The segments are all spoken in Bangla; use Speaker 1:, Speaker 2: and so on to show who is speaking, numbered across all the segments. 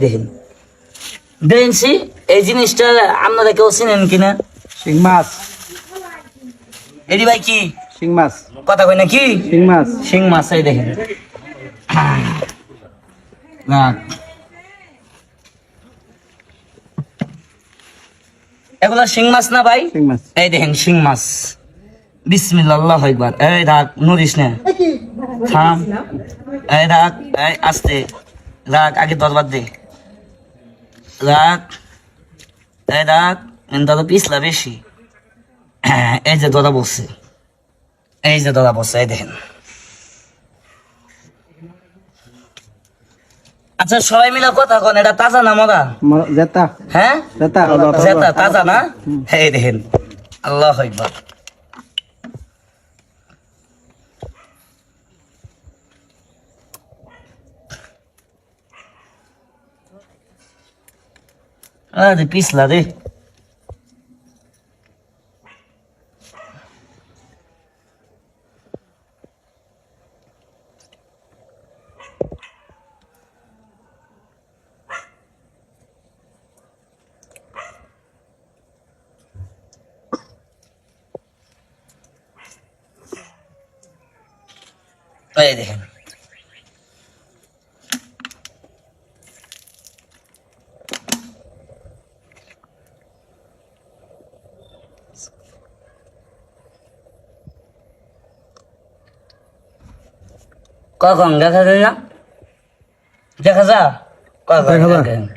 Speaker 1: দেখেন। এই জিনিসটা আপনারা কেউ চিনেন কিনা?
Speaker 2: শিং মাছ।
Speaker 1: এটি ভাই কি?
Speaker 2: শিং মাছ।
Speaker 1: কথা কই না কি?
Speaker 2: শিং মাছ।
Speaker 1: শিং মাছ এই দেখেন। এগুলা শিং মাছ না ভাই? এই দেখেন শিং মাছ। বিসমিল্লাহ একবার এই রাখ নড়িস না। থাম। এই রাখ এই আস্তে। রাখ আগে দরবার দে। রাখ এই রাখ কিন্তু পিছলা বেশি। এই যে দরা বসছে এই যে দরা বসছে এই দেখেন। আচ্ছা সবাই মিলে কথা কন এটা তাজা না মরা
Speaker 2: জেতা।
Speaker 1: হ্যাঁ?
Speaker 2: জেতা।
Speaker 1: জেতা তাজা না? এই দেখেন আল্লাহ একবার আরে পিছলা রে এই দেখেন কখন দেখা যায় না? দেখা যা। কখন
Speaker 2: দেখা যা।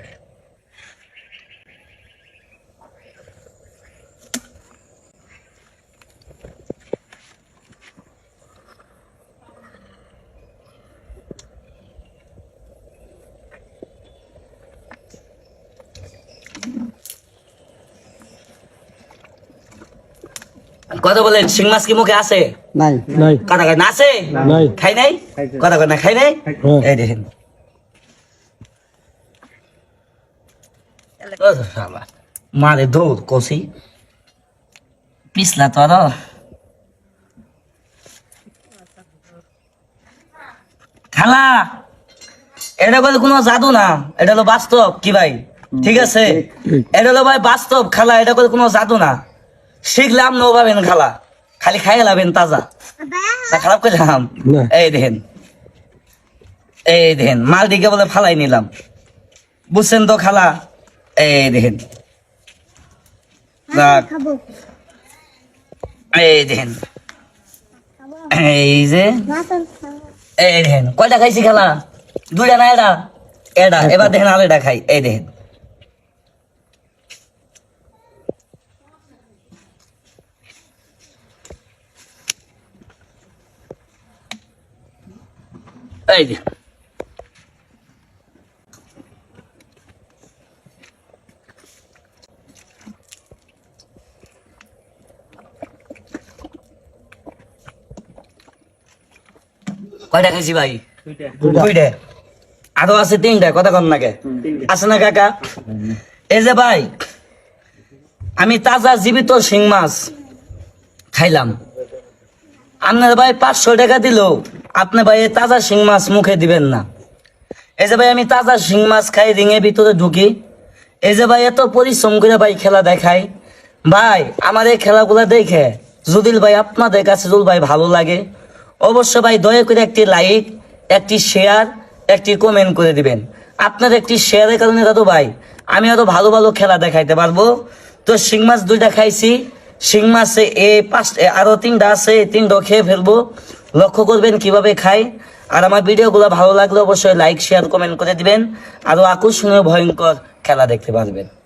Speaker 1: কথা বলেন শিং মাছ কি মুখে আছে?
Speaker 2: নাই। নাই।
Speaker 1: কথা কয় না আছে?
Speaker 2: নাই।
Speaker 1: খাই নাই? কথা কয় না খাই নাই? এই দেখেন। মারে দৌড় কষি পিছলা তো আরও। খালা এটা বলে কোনো জাদু না এটা হলো বাস্তব কি ভাই? ঠিক আছে? এটা হলো ভাই বাস্তব খালা এটা করে কোনো জাদু না। শিখলাম নো পাবেন খালা। খালি খাই লাবেন তাজা। তা খারাপ করলাম
Speaker 2: না।
Speaker 1: এই দেখেন। এই দেখেন মাল দিকে বলে ফালাই নিলাম। বুঝছেন তো খালা? এই দেখেন। এই দেখেন। এই যে। এই দেখেন। কয়টা খাইছি খালা? দুইটা না এটা? এটা। এবার দেখেন আলো এটা খাই। এই দেখেন। এই যে। কয়টা খাইছি ভাই? দুইটা। আরও আছে তিনটা কথা কম নাকে? আছে না কাকা? এই যে ভাই আমি তাজা জীবিত শিং মাছ খাইলাম। আপনার ভাই পাঁচশো টাকা দিল। আপনি ভাই তাজা শিং মাছ মুখে দিবেন না। এই যে ভাই, আমি তাজা শিং মাছ খাই, রিঙে ভিতরে ঢুকি। এই যে ভাই, এত পরিশ্রম করে ভাই খেলা দেখাই। ভাই, আমার এই খেলাগুলো দেখে যদি ভাই, আপনাদের কাছে যদি ভাই ভালো লাগে, অবশ্য ভাই দয়া করে একটি লাইক একটি শেয়ার একটি কমেন্ট করে দিবেন। আপনার একটি শেয়ারের কারণে দাদু ভাই, আমি আরও ভালো ভালো খেলা দেখাইতে পারব। তো শিং মাছ দুইটা খাইছি, শিং মাছে এ পাঁচ আরও তিনটা আছে তিনটাও খেয়ে ফেলব। লক্ষ্য করবেন কীভাবে খাই। আর আমার ভিডিওগুলো ভালো লাগলে অবশ্যই লাইক শেয়ার কমেন্ট করে দিবেন। আরও আকর্ষণীয়, ভয়ঙ্কর খেলা দেখতে পারবেন।